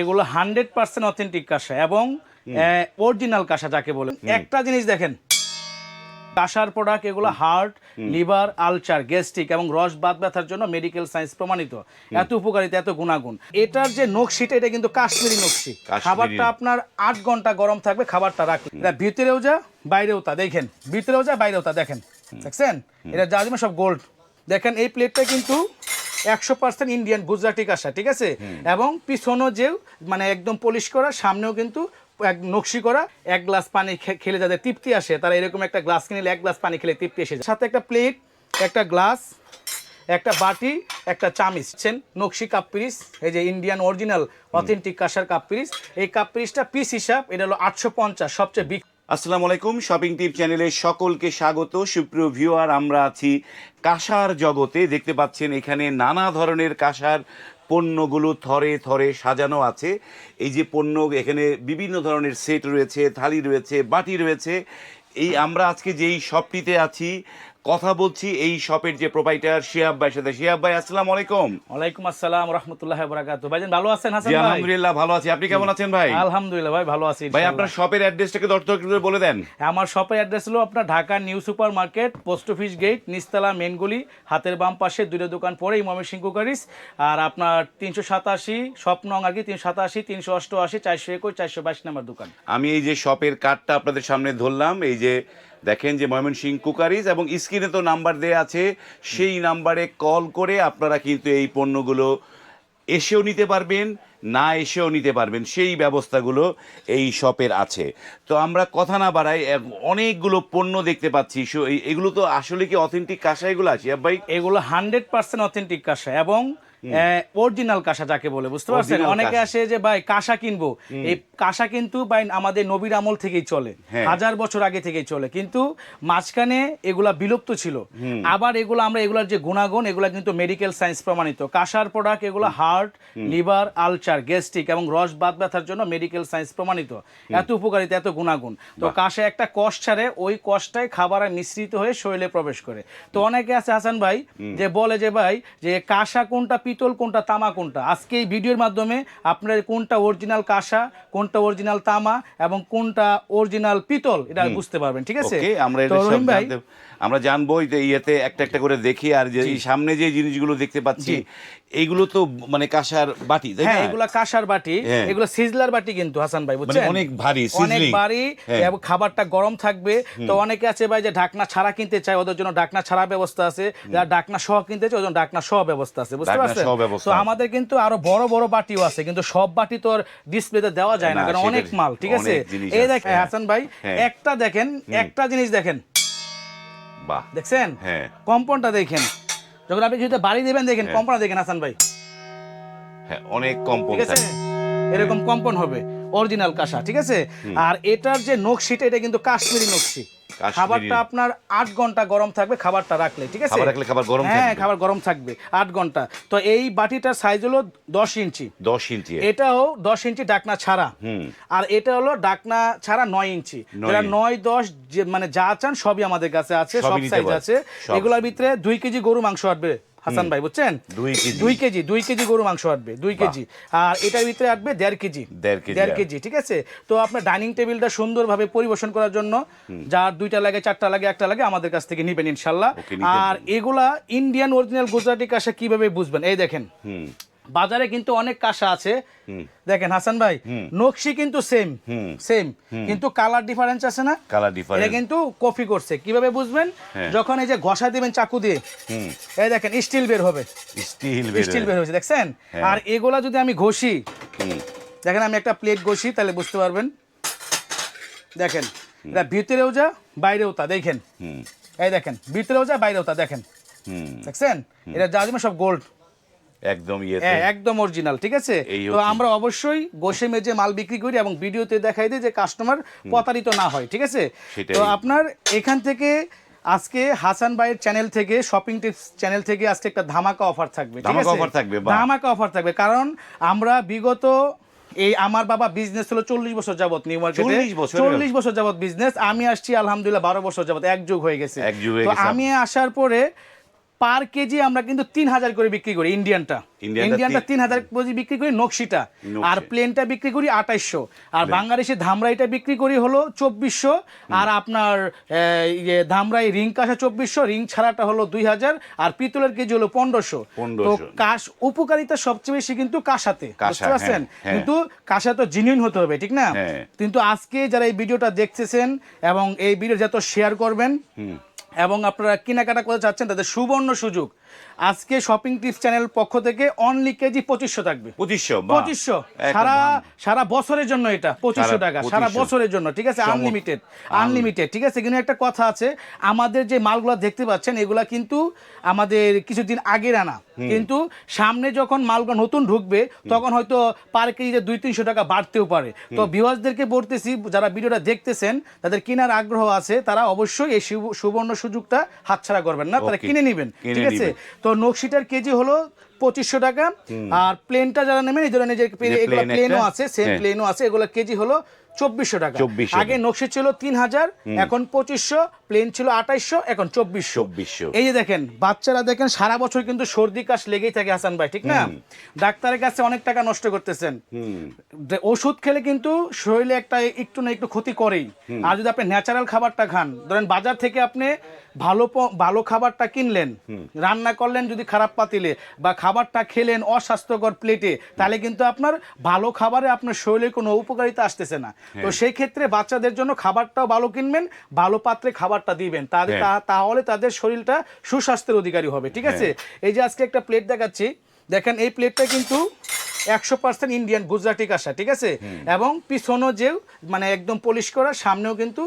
এগুলো hundred percent authentic কাঁসা এবং অরিজিনাল কাঁসা যাকে বলে। একটা জিনিস দেখেন কাঁসার প্রোডাক্ট এগুলো হার্ট লিভার আলচার গ্যাস্ট্রিক এবং রস বাদ ব্যথার জন্য মেডিকেল সায়েন্স প্রমাণিত। এত উপকারিতা এত গুণাগুণ। এটার যে নকশিটা এটা কিন্তু কাশ্মীরি নকশি। খাবারটা আপনার আট ঘণ্টা গরম থাকবে খাবারটা রাখলে এটা ভিতরেও যা বাইরেও তা। দেখেন ভিতরেও যা বাইরেও তা। দেখেন দেখছেন? এটা যা সব গোল্ড দেখেন এই প্লেটটা কিন্তু একশো পার্সেন্ট ইন্ডিয়ান গুজরাটি কাঁসা ঠিক আছে? এবং পিছনও যে মানে একদম পলিশ করা সামনেও কিন্তু এক নকশি করা এক গ্লাস পানি খেলে যাদের তৃপ্তি আসে তারা এরকম একটা গ্লাস কিনলে এক গ্লাস পানি খেলে তৃপ্তি এসে সাথে একটা প্লেট একটা গ্লাস একটা বাটি একটা চামিচ। ছেন নকশি কাপ পিরিস এই যে ইন্ডিয়ান অরিজিনাল অথেন্টিক কাঁসার কাপ পিরিস এই কাপ পিরিসটা পিস হিসাব এটা হলো আটশো পঞ্চাশ সবচেয়ে বিগ আসসালামু আলাইকুম শপিং টিপ চ্যানেলে সকলকে স্বাগত। সুপ্রিয় ভিউয়ার, আমরা আছি কাঁসার জগতে। দেখতে পাচ্ছেন, এখানে নানা ধরনের কাঁসার পণ্যগুলো থরে থরে সাজানো আছে। এই যে পণ্য, এখানে বিভিন্ন ধরনের সেট রয়েছে, থালি রয়েছে, বাটি রয়েছে। এই আমরা আজকে যেই শপটিতে আছি কথা বলছি এই শপের যে প্রোপাইটার শিয়াব ভাইয়ের সাথে। শিয়াব ভাই আসসালামু আলাইকুম। ওয়ালাইকুম আসসালাম রহমতুল্লাহ বরাকাত ভাইজান ভালো আছেন? হাসান ভাই? আলহামদুলিল্লাহ ভালো আছি। আপনি কেমন আছেন ভাই? আলহামদুলিল্লাহ ভাই ভালো আছি ভাই আপনার শপের অ্যাড্রেসটাকে দর্শকদের বলে দেন। আমার শপের অ্যাড্রেস হলো আপনার Dhaka new super market post office gate নিস্তালা মেনগুলি হাতের বাম পাশে দুটো দোকান পরেই ময়মনসিংহ কুকারিস। আর আপনার তিনশো সাতাশি স্বপ্ন আর কি তিনশো সাতাশি তিনশো অষ্টআশি চারশো একুশ চারশো বাইশ নাম্বার দোকান। আমি এই যে শপের কার্ডটা আপনাদের সামনে ধরলাম এই যে দেখেন যে ময়মনসিং কুকারিজ এবং স্ক্রিনে তো নাম্বার দেয়া আছে, সেই নাম্বারে কল করে আপনারা কিন্তু এই পণ্যগুলো এসেও নিতে পারবেন, না এসেও নিতে পারবেন, সেই ব্যবস্থাগুলো এই শপের আছে। তো আমরা কথা না বাড়াই অনেকগুলো পণ্য দেখতে পাচ্ছি এগুলো তো আসলে কি অথেন্টিক কাঁসা এগুলো আছে? ভাই এগুলো হান্ড্রেড পার্সেন্ট অথেন্টিক কাঁসা এবং অরিজিনাল কাঁসা যাকে বলে বুঝতে পারছেন? অনেকে আসে যে ভাই কাঁসা কিনবো। এই কাঁসা কিন্তু ভাই আমাদের নবীর আমল থেকেই চলে। হ্যাঁ। হাজার বছর আগে থেকেই চলে। কিন্তু মাঝখানে এগুলা বিলুপ্ত ছিল। আবার এগুলো আমরা এগুলার যে গুণাগুণ এগুলা কিন্তু মেডিকেল সায়েন্স প্রমাণিত। কাঁসার প্রোডাক্ট এগুলো হার্ট লিভার আলচার গ্যাস্ট্রিক এবং রস বাদ ব্যথার জন্য মেডিকেল সায়েন্স প্রমাণিত। এত উপকারিতা এত গুণাগুণ। তো কাঁসা একটা কষ ছাড়ে ওই কষটাই খাবার মিশ্রিত হয়ে শরীরে প্রবেশ করে। তো অনেকে আছে হাসান ভাই যে বলে যে ভাই যে কাঁসা কোনটা পিতল কোনটা তামা কোনটা? আজকে এই ভিডিওর মাধ্যমে আপনার কোনটা অরিজিনাল কাঁসা কোনটা অরিজিনাল তামা এবং কোনটা অরিজিনাল পিতল এটা বুঝতে পারবেন ঠিক আছে? আমরা ভাই জানব যে ইয়েতে একটা একটা করে দেখি আর যে সামনে যে জিনিসগুলো দেখতে পাচ্ছি এইগুলো তো মানে কাঁসার বাটি তাই হ্যাঁ না এগুলা কাঁসার বাটি হ্যাঁ। এগুলো সিজলার বাটি কিন্তু হাসান ভাই মানে বুঝছেন? অনেক ভারী অনেক। ভারী হ্যাঁ। এবং খাবারটা গরম থাকবে। তো অনেকে আছে ভাই যে ঢাকনা ছাড়া কিনতে চায় ওদের জন্য ঢাকনা ছাড়া ব্যবস্থা আছে। যারা ঢাকনা সহ কিনতে চায় ওদের জন্য ঢাকনা সহ ব্যবস্থা আছে বুঝতে পারছেন? তো আমাদের কিন্তু আরও বড় বড় বাটিও আছে কিন্তু সব বাটি তো আর ডিসপ্লেতে দেওয়া যায় না কারণ অনেক মাল ঠিক আছে? এই দেখেন হ্যাঁ। হাসান ভাই হ্যাঁ। একটা দেখেন একটা জিনিস দেখেন। বাহ। দেখছেন? হ্যাঁ। কম্পনটা দেখেন। যখন আপনি যদি বাড়ি দেবেন দেখেন কম্পনটা দেখেন হাসান ভাই। হ্যাঁ অনেক কম ঠিক আছে? এরকম কম্পন হবে অরিজিনাল কাঁসা ঠিক আছে? আর এটার যে নকশিটা এটা কিন্তু কাশ্মীরি নকশি। খাবারটা আপনার আট ঘণ্টা গরম থাকবে খাবারটা রাখলে ঠিক আছে? রাখলে খাবার গরম হ্যাঁ খাবার গরম থাকবে আট ঘণ্টা। তো এই বাটিটার সাইজ হলো দশ ইঞ্চি। দশ ইঞ্চি এটাও দশ ইঞ্চি ডাকনা ছাড়া। আর এটা হলো ডাকনা ছাড়া নয় ইঞ্চি। নয় নয় দশ মানে যা চান সবই আমাদের কাছে আছে সব সাইজ আছে। এগুলোর ভিতরে দুই কেজি গরু মাংস আসবে। হাসান ভাই বুঝছেন? দুই কেজি। দুই কেজি দুই কেজি গরু মাংস আসবে দুই কেজি। আর এটার ভিতরে আসবে দেড় কেজি। দেড় কেজি আর- কেজি ঠিক আছে? তো আপনার ডাইনিং টেবিলটা সুন্দরভাবে পরিবেশন করার জন্য যার দুইটা লাগে চারটা লাগে একটা লাগে আমাদের কাছ থেকে নিবেন ইনশাল্লাহ। আর এগুলা ইন্ডিয়ান অরিজিনাল গুজরাটি কাশা কীভাবে বুঝবেন? এই দেখেন। বাজারে কিন্তু অনেক কাঁসা আছে। দেখেন হাসান ভাই নকশি কিন্তু সেম সেম কিন্তু কালার ডিফারেন্স আছে না? কালার এটা কিন্তু কপি করছে। কীভাবে বুঝবেন? হ্যাঁ। যখন এই যে ঘষা দিবেন চাকু দিয়ে এই দেখেন স্টিল বের হবে। স্টিল স্টিল বের হয়েছে দেখছেন? হ্যাঁ। আর এগুলা যদি আমি ঘষি দেখেন আমি একটা প্লেট ঘষি তাহলে বুঝতে পারবেন। দেখেন এটা ভিতরেও যা বাইরেও তা দেখেন। হুম। এই দেখেন ভিতরেও যা বাইরেও তা দেখেন। দেখছেন? এটা যা সব গোল্ড একদম হ্যাঁ একদম অরিজিনাল ঠিক আছে? তো আমরা অবশ্যই মেজে মাল বিক্রি করি এবং ভিডিওতে দেখাই দিই যে কাস্টমার প্রতারিত না হয় ঠিক আছে? তো আপনার এখান থেকে আজকে হাসান ভাইয়ের চ্যানেল থেকে শপিং টিপস চ্যানেল থেকে আজকে একটা ধামাকা অফার থাকবে ধামাকা offer থাকবে, ধামাকা অফার থাকবে কারণ আমরা বিগত এই আমার বাবা বিজনেস হলো চল্লিশ বছর যাবত নিউ মার্কেটে চল্লিশ বছর যাবত বিজনেস আমি আসছি আলহামদুলিল্লাহ বারো বছর যাবত এক যুগ হয়ে গেছে। আমি আসার পরে পার কেজি আমরা কিন্তু তিন হাজার করে বিক্রি করি ইন্ডিয়ানটা। ইন্ডিয়ানটা তিন- হাজার কেজি বিক্রি করি নকশিটা। নকশি। আর প্লেনটা বিক্রি করি আঠাইশশো। আর বাংলাদেশি ধামরাইটা বিক্রি করি হলো চব্বিশশো। আর আপনার ইয়ে ধামরাই রিং কাঁসা চব্বিশশো রিং ছাড়াটা হলো দুই হাজার আর পিতলের কেজি হলো পনেরোশো। তো কাশ উপকারিতা সবচেয়ে বেশি কিন্তু কাঁসাতে। কাঁসা, বুঝতে পারছেন? হ্যাঁ, হ্যাঁ। কিন্তু কাঁসা তো জিনিয়ন হতে হবে ঠিক না? হ্যাঁ। কিন্তু আজকে যারা এই ভিডিওটা দেখতেছেন এবং এই ভিডিও যত শেয়ার করবেন এবং আপনারা কেনাকাটা করতে চাচ্ছেন তাদের সুবর্ণ সুযোগ। আজকে শপিং টিপস চ্যানেল পক্ষ থেকে অনলি কেজি পঁচিশশো থাকবে। পঁচিশশো? পঁচিশশো। সারা সারা বছরের জন্য এটা পঁচিশশো টাকা সারা বছরের জন্য ঠিক আছে? আনলিমিটেড আনলিমিটেড ঠিক আছে? কিন্তু একটা কথা আছে আমাদের যে মালগুলো দেখতে পাচ্ছেন এগুলা কিন্তু আমাদের কিছুদিন আগের আনা। কিন্তু সামনে যখন মালগুলো নতুন ঢুকবে তখন হয়তো পার কেজিতে দুই তিনশো টাকা বাড়তেও পারে। তো ভিউয়ার্সদেরকে বলতেছি যারা ভিডিওটা দেখতেছেন তাদের কেনার আগ্রহ আছে তারা অবশ্যই এই সুবর্ণ সুযোগটা হাতছাড়া করবেন না তারা কিনে নেবেন ঠিক আছে। তো নকশিটার কেজি হলো পঁচিশশো টাকা আর প্লেনটা যারা নেবেন এই ধরনের যে প্লেনও আছে সেম হ্যাঁ। প্লেনও আছে এগুলো কেজি হলো চব্বিশশো টাকা। 2400 আগে নকশি ছিল তিন হাজার এখন পঁচিশশো প্লেন ছিল আঠাইশশো এখন চব্বিশশো। 2400 এই যে দেখেন বাচ্চারা দেখেন সারা বছর কিন্তু সর্দি কাশ লেগেই থাকে হাসান ভাই ঠিক না? ডাক্তারের কাছে অনেক টাকা নষ্ট করতেছেন। ওষুধ খেলে কিন্তু শরীরে একটা একটু না একটু ক্ষতি করেই। আর যদি আপনি ন্যাচারাল খাবারটা খান ধরেন বাজার থেকে আপনি ভালো ভালো খাবারটা কিনলেন রান্না করলেন যদি খারাপ পাতিলে বা খাবারটা খেলেন অস্বাস্থ্যকর প্লেটে তাহলে কিন্তু আপনার ভালো খাবারে আপনার শরীরে কোনো উপকারিতা আসতেছে না। তো সেই ক্ষেত্রে বাচ্চাদের জন্য খাবারটাও ভালো কিনবেন ভালো পাত্রে খাবারটা দিবেন। তাহলে হ্যাঁ। তাহলে তাদের শরীরটা সুস্বাস্থ্যের অধিকারী হবে ঠিক আছে? এই যে আজকে একটা প্লেট দেখাচ্ছি দেখেন এই প্লেটটা কিন্তু একশো পার্সেন্ট ইন্ডিয়ান গুজরাটি কাঁসা ঠিক আছে? এবং পিছনও যে মানে একদম পলিশ করা সামনেও কিন্তু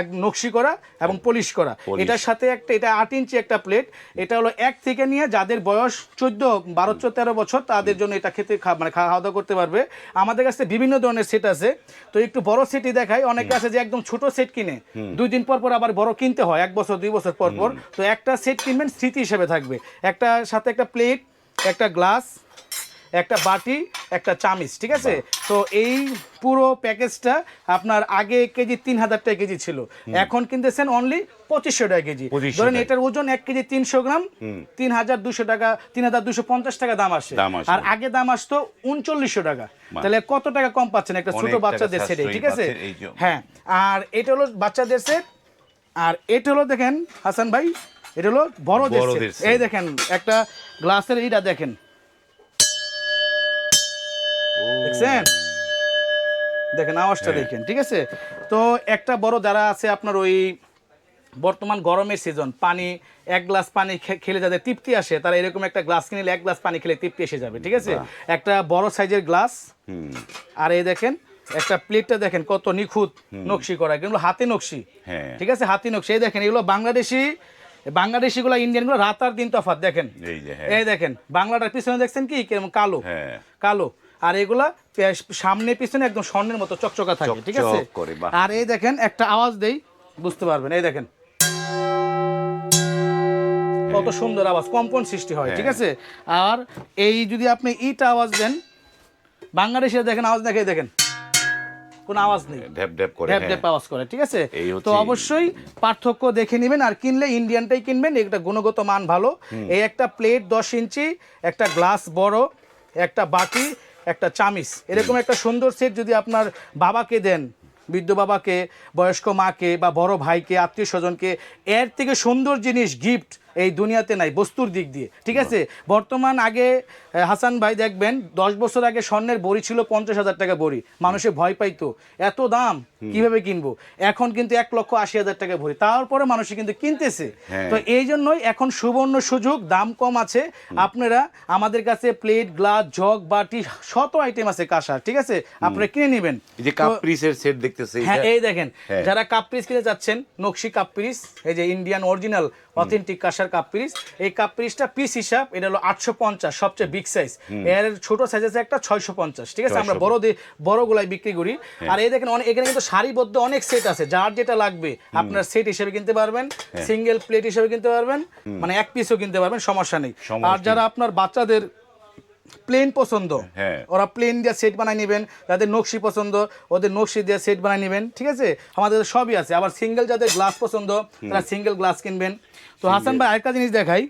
এক নকশি করা এবং পলিশ করা। এটার সাথে একটা এটা আট ইঞ্চি একটা প্লেট এটা হলো এক থেকে নিয়ে যাদের বয়স চোদ্দ বারো তেরো বছর তাদের জন্য এটা খেতে মানে খাওয়া দাওয়া করতে পারবে। আমাদের কাছে বিভিন্ন ধরনের সেট আছে। তো একটু বড় সেটই দেখাই। অনেকে আছে যে একদম ছোট সেট কিনে। দুই দিন পর পর আবার বড় কিনতে হয় এক বছর দুই বছর পর পর। তো একটা সেট কিনবেন স্মৃতি হিসেবে থাকবে। একটা সাথে একটা প্লেট একটা গ্লাস একটা বাটি একটা চামিচ ঠিক আছে? তো এই পুরো প্যাকেজটা আপনার আগে কেজি তিন হাজার টাকা কেজি ছিল। এখন কিনতেছেন অনলি পঁচিশশো টাকা কেজি। ধরেন। এটার ওজন এক কেজি তিনশো গ্রাম তিন হাজার দুশো টাকা তিন হাজার দুশো পঞ্চাশ টাকা দাম আসে। আর আগে দাম আসতো উনচল্লিশশো টাকা। তাহলে কত টাকা কম পাচ্ছেন একটা ছোট বাচ্চাদের সেটে ঠিক আছে? হ্যাঁ আর এটা হলো বাচ্চাদের সেট আর এটা হলো দেখেন হাসান ভাই এটা হলো বড়দের এই দেখেন একটা গ্লাসের এইটা দেখেন। দেখছেন? দেখেন আওয়াজটা হ্যাঁ। দেখেন ঠিক আছে? তো একটা বড় যারা আছে আপনার ওই বর্তমান গরমের সিজন পানি এক গ্লাস পানি খেলে যাদের তৃপ্তি আসে তারা এরকম একটা গ্লাস কিনলে এক গ্লাস পানি খেলে তৃপ্তি এসে যাবে ঠিক আছে? একটা বড় সাইজের গ্লাস আর এই দেখেন একটা প্লেটটা দেখেন কত নিখুঁত নকশি করা কিন্তু হাতে নকশি হ্যাঁ। ঠিক আছে? হাতি নকশি। এই দেখেন এগুলো বাংলাদেশি বাংলাদেশিগুলো ইন্ডিয়ানগুলো রাত আর দিন তফাৎ দেখেন? এই হ্যাঁ। এই দেখেন বাংলাটার পিছনে দেখছেন কি? কালো হ্যাঁ। কালো। আর এগুলা সামনে পিছনে একদম স্বর্ণের মতো চকচকা থাকে ঠিক আছে। আর এই দেখেন একটা আওয়াজ দেই বুঝতে পারবেন এই দেখেন। কত সুন্দর আওয়াজ কম্পন সৃষ্টি হয় ঠিক আছে? আর এই যদি আপনি ইটা আওয়াজ দেন বাংলাদেশে দেখেন আওয়াজ দেখে দেখেন কোনো আওয়াজ নেই। ঢ্যাপ ঢ্যাপ করে ড্যাপ হ্যাঁ। ড্যাপ আওয়াজ করে ঠিক আছে? তো অবশ্যই পার্থক্য দেখে নেবেন আর কিনলে ইন্ডিয়ানটাই কিনবেন এটা গুণগত মান ভালো। এই একটা প্লেট দশ ইঞ্চি একটা গ্লাস বড় একটা বাটি একটা চামিস এরকম একটা সুন্দর সেট যদি আপনার বাবাকে দেন, বৃদ্ধ বাবাকে, বয়স্ক মাকে বা বড় ভাইকে, আত্মীয় স্বজনকে, এর থেকে সুন্দর জিনিস গিফট এই দুনিয়াতে নাই বস্তুর দিক দিয়ে ঠিক আছে? বর্তমান আগে হাসান ভাই দেখবেন দশ বছর আগে স্বর্ণের বড়ি ছিল পঞ্চাশ হাজার টাকা বড়ি মানুষে ভয় পাইতো এত দাম কীভাবে কিনবো? এখন কিন্তু এক লক্ষ আশি হাজার টাকা ভরি তারপরে মানুষে কিন্তু কিনতেছে। হ্যাঁ। তো এই জন্যই এখন সুবর্ণ সুযোগ দাম কম আছে। আপনারা আমাদের কাছে প্লেট গ্লাস জগ বাটি শত আইটেম আছে কাঁসার ঠিক আছে? আপনারা কিনে নেবেন। এই যে কাপ্রিসের সেট দেখতেছে হ্যাঁ এই দেখেন হ্যাঁ। যারা কাপ পিস কিনে যাচ্ছেন নকশি কাপ পিস এই যে ইন্ডিয়ান অরিজিনাল অথেন্টিক কাঁসার কাপ পিস এই কাপ পিসটা পিস হিসাব এটা হলো আটশো পঞ্চাশ সবচেয়ে বিগ সাইজ এর ছোট সাইজ আছে একটা ছয়শো পঞ্চাশ। ঠিক আছে? আমরা বড় বড় গুলাই বড়গুলাই বিক্রি করি। আর এই দেখেন অনেক এখানে কিন্তু সারিবদ্ধ অনেক সেট আছে। যার যেটা লাগবে আপনার সেট হিসেবে কিনতে পারবেন সিঙ্গেল প্লেট হিসেবে কিনতে পারবেন মানে এক পিসও কিনতে পারবেন সমস্যা নেই। আর যারা আপনার বাচ্চাদের প্লেন পছন্দ। হ্যাঁ। ওরা প্লেন দিয়ে সেট বানাই নেবেন যাদের নকশি পছন্দ ওদের নকশি দিয়ে সেট বানাই নেবেন ঠিক আছে? আমাদের সবই আছে। আবার সিঙ্গেল যাদের গ্লাস পছন্দ তারা সিঙ্গেল গ্লাস কিনবেন। তো হাসান ভাই আরেকটা জিনিস দেখাই।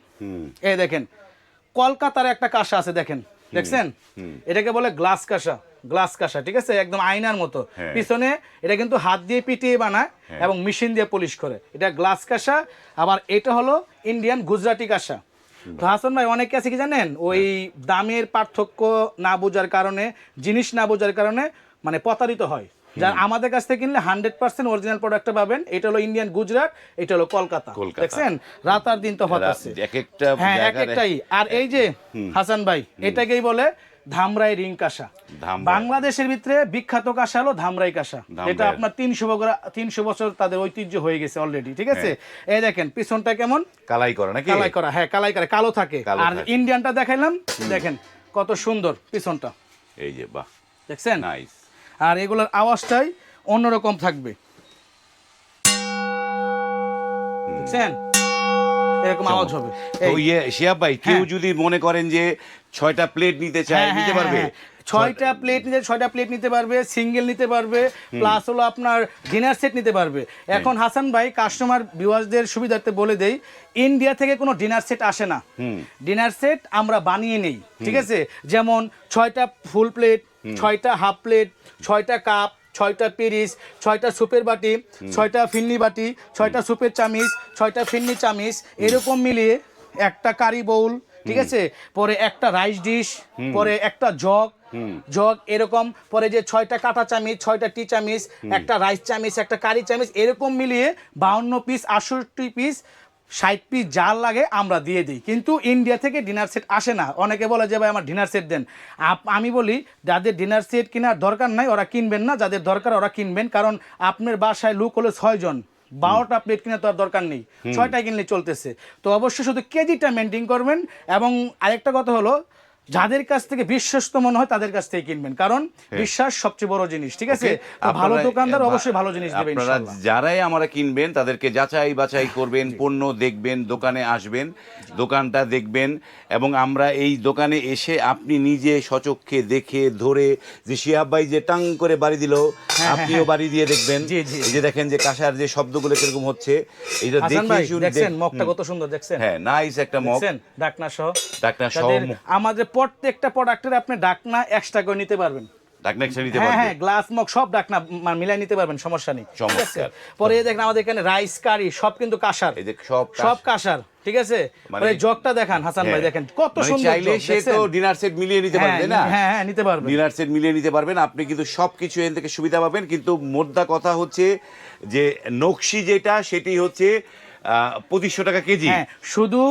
এই দেখেন কলকাতার একটা কাঁসা আছে দেখেন। দেখছেন? এটাকে বলে গ্লাস কাঁসা গ্লাস কাঁসা ঠিক আছে? একদম আয়নার মতো। হ্যাঁ। পিছনে এটা কিন্তু হাত দিয়ে পিটিয়ে বানায় এবং মেশিন দিয়ে পলিশ করে। এটা গ্লাস কাঁসা আবার এটা হলো ইন্ডিয়ান গুজরাটি কাঁসা। তো হাসান ভাই অনেকে আছে কি জানেন? ওই দামের পার্থক্য না বোঝার কারণে জিনিস না বোঝার কারণে মানে প্রতারিত হয়। যার আমাদের কাছ থেকে কিনলে হান্ড্রেড পার্সেন্ট অরিজিনাল প্রোডাক্টটা পাবেন এটা হলো ইন্ডিয়ান গুজরাট এটা হলো কলকাতা। দেখছেন? রাত আর দিন তো এক একটা হ্যাঁ এক- একটাই। আর এই যে হাসান ভাই এটাকেই বলে ধামরাই রিং কাঁসা। বাংলাদেশের ভিতরে বিখ্যাত কাঁসা হলো ধামরাই কাঁসা। এটা আপনার তিনশো তিনশো বছর তাদের ঐতিহ্য হয়ে গেছে অলরেডি ঠিক আছে? হ্যাঁ। এই দেখেন পিছনটা কেমন? কালাই করা নাকি? কালাই করা হ্যাঁ কালাই করে কালো থাকে। আর ইন্ডিয়ানটা দেখাইলাম দেখেন কত সুন্দর পিছনটা। এই যে বাহ। দেখছেন? আর এগুলোর আওয়াজটাই অন্যরকম থাকবে। দেখছেন? এরকম আওয়াজ হবে। তো ইয়ে শিয়াব ভাই কেউ হ্যাঁ। যদি মনে করেন যে ছয়টা প্লেট নিতে চায় হ্যাঁ, নিতে হ্যাঁ, পারবে? হ্যাঁ। ছয়টা প্লেট নিতে ছয়টা প্লেট নিতে পারবে সিঙ্গেল নিতে পারবে প্লাস হলো আপনার ডিনার সেট নিতে পারবে। এখন হাসান ভাই কাস্টমার ভিউয়ার্সদের সুবিধার্থে বলে দেই ইন্ডিয়া থেকে কোনো ডিনার সেট আসে না। ডিনার সেট আমরা বানিয়ে নেই ঠিক আছে? যেমন ছয়টা ফুল প্লেট ছয়টা হাফ প্লেট ছয়টা কাপ ছয়টা পিরিস ছয়টা সুপের বাটি ছয়টা ফিন্নি বাটি ছয়টা সুপের চামিচ ছয়টা ফিন্নি চামিচ এরকম মিলিয়ে একটা কারি বউল ঠিক আছে? পরে একটা রাইস ডিশ পরে একটা জগ জগ এরকম পরে যে ছয়টা কাঁটা চামিচ ছয়টা টি চামিচ একটা রাইস চামিচ একটা কারি চামিচ এরকম মিলিয়ে বাউন্ন পিস আটষট্টি পিস ষাট পিস যার লাগে আমরা দিয়ে দিই। কিন্তু ইন্ডিয়া থেকে ডিনার সেট আসে না। অনেকে বলে যে ভাই আমার ডিনার সেট দেন। আমি বলি যাদের ডিনার সেট কেনার দরকার নাই ওরা কিনবেন না। যাদের দরকার ওরা কিনবেন। কারণ আপনার বাসায় লুক হলো ছয়জন বারোটা প্লেট কিনে তো আর দরকার নেই। ছয়টা কিনলে চলতেছে। তো অবশ্যই শুধু কেজিটা মেনটেন করবেন। এবং আরেকটা কথা হলো যাদের কাছ থেকে বিশ্বস্ত মনে হয় তাদের কাছ থেকে কিনবেন। কারণ বিশ্বাস সবচেয়ে বড় জিনিস ঠিক আছে? ভালো দোকানদার অবশ্যই ভালো জিনিস দেবে আপনারা যারাই আমরা কিনবেন তাদেরকে যাচাই বাছাই করবেন পণ্য দেখবেন দোকানে আসবেন দোকানটা দেখবেন এবং আমরা এই দোকানে এসে আপনি নিজে সচক্ষে দেখে ধরে যে শিয়াব ভাই যে টাং করে বাড়ি দিল আপনিও বাড়ি দিয়ে দেখবেন। এই যে দেখেন যে কাঁসার যে শব্দগুলো কীরকম হচ্ছে এটা হাসান দেখে শুনে দেখছেন মগটা কত সুন্দর দেখছেন? হ্যাঁ নাইস একটা মগ। ডাকনা সহ। ডাকনা সহ আমাদের প্রত্যেকটা প্রোডাক্টের আপনি ডাকনা এক্সট্রা করে নিতে পারবেন। ডাকনা একটা নিতে হ্যাঁ হ্যাঁ গ্লাস মগ সব ডাকনা মা- মিলাই নিতে পারবেন সমস্যা নেই। চমৎকার। পরে এই দেখেন আমাদের এখানে রাইস কারি সব কিন্তু কাঁসার। এই যে সব সব কাঁসার ঠিক আছে? মানে- জগটা দেখান হাসান ভাই হ্যাঁ। দেখেন কত মানে সুন্দর চাইলে সে তো ডিনার সেট মিলিয়ে নিতে হ্যাঁ, পারবে না? হ্যাঁ হ্যাঁ নিতে পারবেন ডিনার সেট মিলিয়ে নিতে পারবেন আপনি কিন্তু সব কিছু এখান থেকে সুবিধা পাবেন কিন্তু মোদ্দা কথা হচ্ছে যে নকশি যেটা সেটি হচ্ছে পঁচিশশো টাকা কেজি। হ্যাঁ শুধু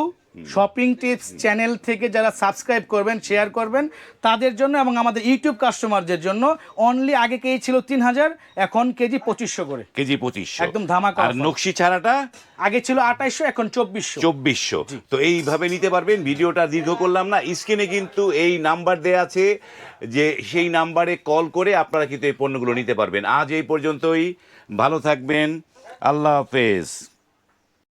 শপিং টিপস চ্যানেল থেকে যারা সাবস্ক্রাইব করবেন শেয়ার করবেন তাদের জন্য এবং আমাদের ইউটিউব কাস্টমারদের জন্য অনলি আগে কেজি ছিল তিন হাজার এখন কেজি পঁচিশশো করে। কেজি পঁচিশশো। একদম ধামাকা আর। নকশি ছাড়াটা? আগে ছিল আঠাইশশো এখন চব্বিশশো। চব্বিশশো। তো এইভাবে নিতে পারবেন ভিডিওটা দীর্ঘ করলাম না। স্ক্রিনে কিন্তু এই নাম্বার দেয়া আছে যে সেই নাম্বারে কল করে আপনারা কিন্তু এই পণ্যগুলো নিতে পারবেন। আজ এই পর্যন্তই। ভালো থাকবেন। আল্লাহ হাফেজ।